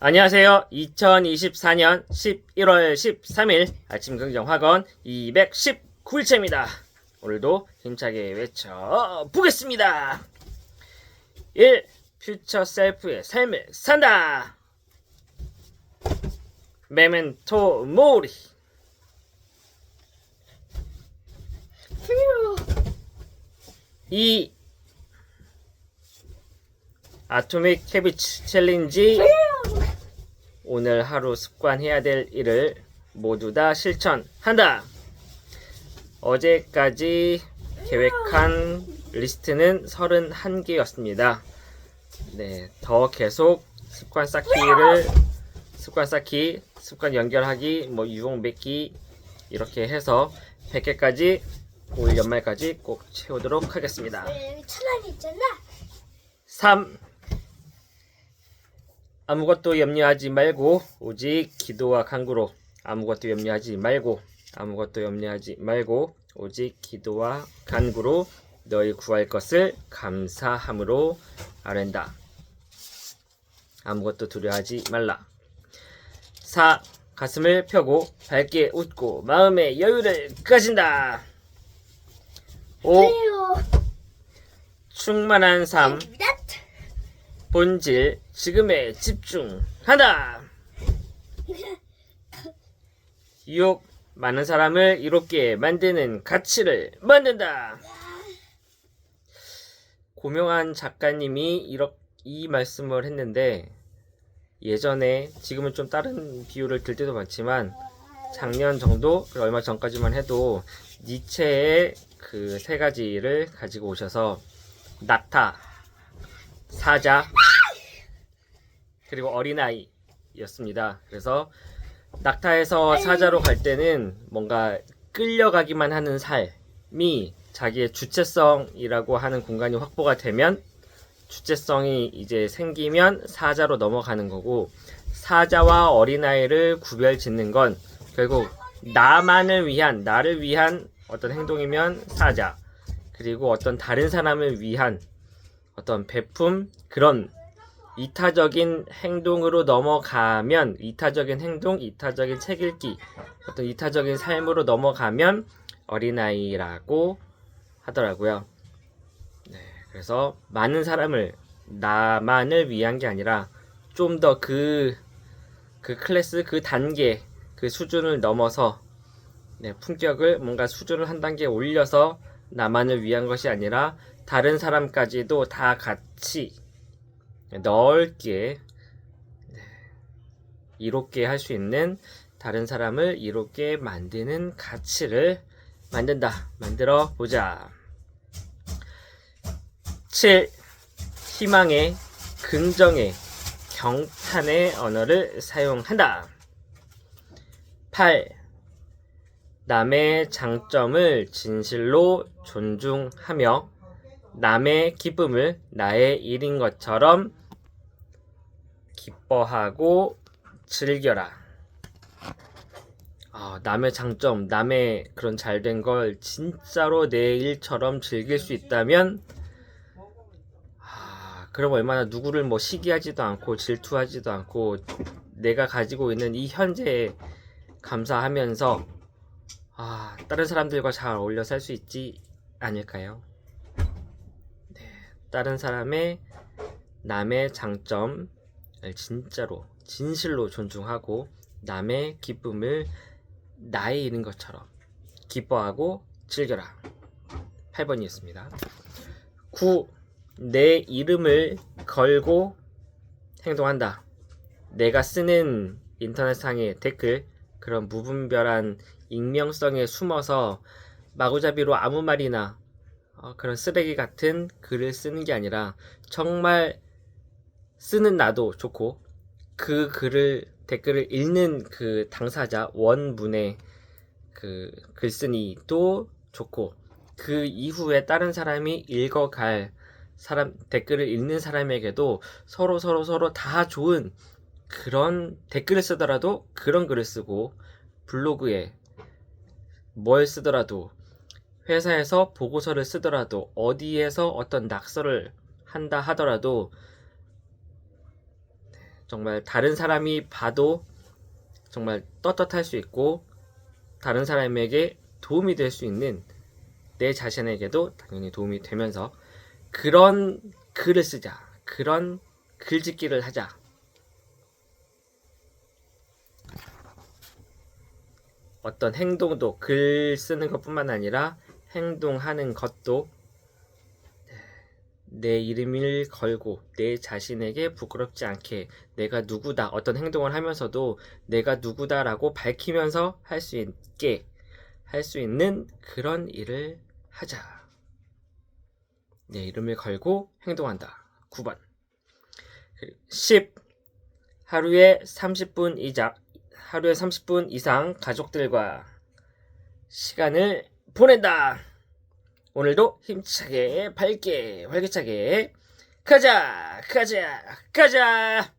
안녕하세요. 2024년 11월 13일 아침 긍정 학원 219일째입니다. 오늘도 힘차게 외쳐 보겠습니다. 1. 퓨처 셀프의 삶을 산다. 메멘토 모리. 2. 아토믹 캐비치 챌린지 오늘 하루 습관해야 될 일을 모두 다 실천한다. 어제까지 계획한 리스트는 31개였습니다. 네, 더 계속 습관 쌓기를 습관 쌓기, 습관 연결하기, 뭐 유형 맺기 이렇게 해서 100개까지 올 연말까지 꼭 채우도록 하겠습니다. 여기 천안이 있잖아. 3. 아무것도 염려하지 말고 오직 기도와 간구로 아무것도 염려하지 말고 아무것도 염려하지 말고 오직 기도와 간구로 너희 구할 것을 감사함으로 아랜다. 아무것도 두려워하지 말라. 4. 가슴을 펴고 밝게 웃고 마음의 여유를 가진다. 5. 그래요. 충만한 삶. 본질 지금에 집중한다. 유혹 많은 사람을 이롭게 만드는 가치를 만든다. 고명한 작가님이 이렇, 이 말씀을 했는데 예전에 지금은 좀 다른 비유를 들 때도 많지만 작년 정도 그리고 얼마 전까지만 해도 니체의 그 세 가지를 가지고 오셔서 낙타, 사자 그리고 어린아이였습니다. 그래서 낙타에서 사자로 갈 때는 뭔가 끌려가기만 하는 삶이 자기의 주체성이라고 하는 공간이 확보가 되면 주체성이 이제 생기면 사자로 넘어가는 거고 사자와 어린아이를 구별 짓는 건 결국 나만을 위한 나를 위한 어떤 행동이면 사자 그리고 어떤 다른 사람을 위한 어떤 베품 그런 이타적인 행동으로 넘어가면 이타적인 행동, 이타적인 책 읽기, 어떤 이타적인 삶으로 넘어가면 어린아이라고 하더라고요. 네, 그래서 많은 사람을 나만을 위한 게 아니라 좀 더 그 그 클래스 그 단계 그 수준을 넘어서 네, 품격을 뭔가 수준을 한 단계 올려서 나만을 위한 것이 아니라 다른 사람까지도 다 같이 넓게 네, 이롭게 할 수 있는 다른 사람을 이롭게 만드는 가치를 만든다. 만들어 보자. 7. 희망의 긍정의 경탄의 언어를 사용한다. 8. 남의 장점을 진실로 존중하며 남의 기쁨을 나의 일인 것처럼 기뻐하고 즐겨라. 아, 남의 장점, 남의 그런 잘된 걸 진짜로 내 일처럼 즐길 수 있다면, 아, 그럼 얼마나 누구를 뭐 시기하지도 않고 질투하지도 않고 내가 가지고 있는 이 현재에 감사하면서 아, 다른 사람들과 잘 어울려 살 수 있지 않을까요? 다른 사람의 남의 장점을 진짜로 진실로 존중하고 남의 기쁨을 나의 일인 것처럼 기뻐하고 즐겨라. 8번이었습니다. 9. 내 이름을 걸고 행동한다. 내가 쓰는 인터넷상의 댓글, 그런 무분별한 익명성에 숨어서 마구잡이로 아무 말이나 어, 그런 쓰레기 같은 글을 쓰는 게 아니라 정말 쓰는 나도 좋고 그 글을 댓글을 읽는 그 당사자 원문의 그 글쓴이도 좋고 그 이후에 다른 사람이 읽어갈 사람 댓글을 읽는 사람에게도 서로 서로 서로 다 좋은 그런 댓글을 쓰더라도 그런 글을 쓰고 블로그에 뭘 쓰더라도 회사에서 보고서를 쓰더라도 어디에서 어떤 낙서를 한다 하더라도 정말 다른 사람이 봐도 정말 떳떳할 수 있고 다른 사람에게 도움이 될 수 있는 내 자신에게도 당연히 도움이 되면서 그런 글을 쓰자. 그런 글짓기를 하자. 어떤 행동도 글 쓰는 것뿐만 아니라 행동하는 것도 내 이름을 걸고 내 자신에게 부끄럽지 않게 내가 누구다 어떤 행동을 하면서도 내가 누구다라고 밝히면서 할 수 있게 할 수 있는 그런 일을 하자. 내 이름을 걸고 행동한다. 9번. 10. 하루에 30분 이자 하루에 30분 이상 가족들과 시간을 보낸다. 오늘도 힘차게 밝게 활기차게 가자 가자 가자